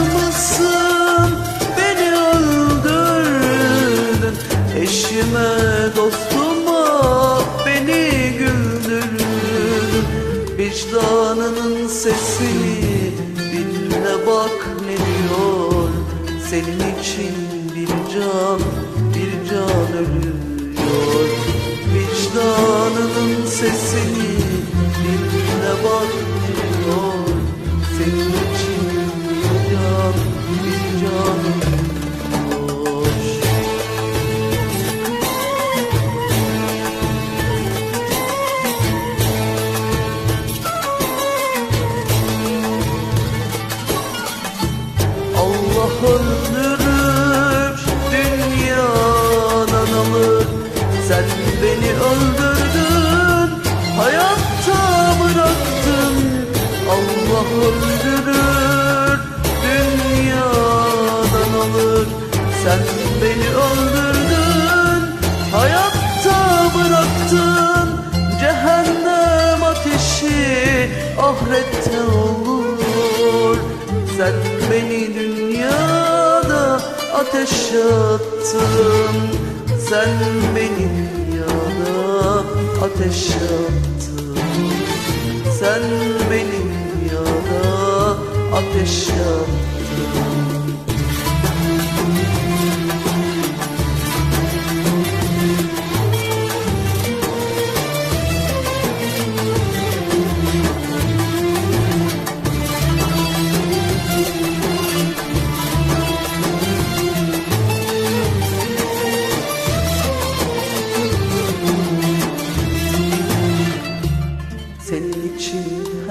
mısın beni öldürdün. Eşime dostuma beni güldürdün. Vicdanının sesini dinle bak ne diyor. Senin için bir can, bir can ahirette olur. Sen beni dünyada ateşe attın. Sen beni dünyada ateşe attın. Sen beni dünyada ateşe attın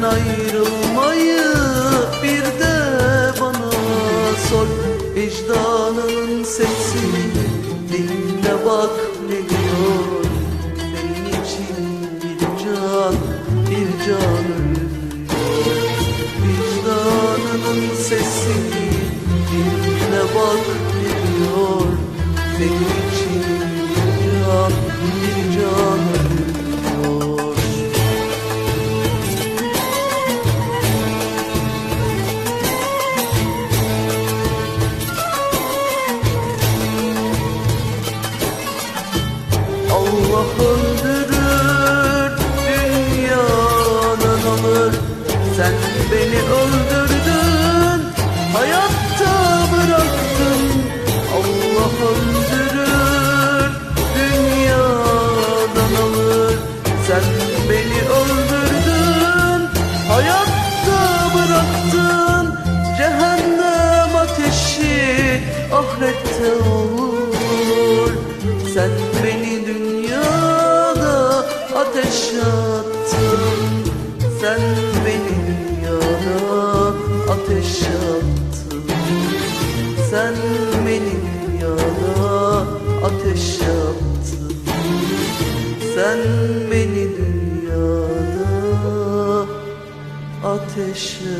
Senden ayrılmayı bir de bana sor. Vicdanın sesini dinle bak ne diyor. Senin için bir can, bir can ölüyor Vicdanının sesini dinle bak ne diyor. Senin için ahirette olur. Sen beni dünyada ateşe attın. Sen beni dünyada ateşe attın. Sen beni dünyada ateşe attın. Sen beni dünyada ateşe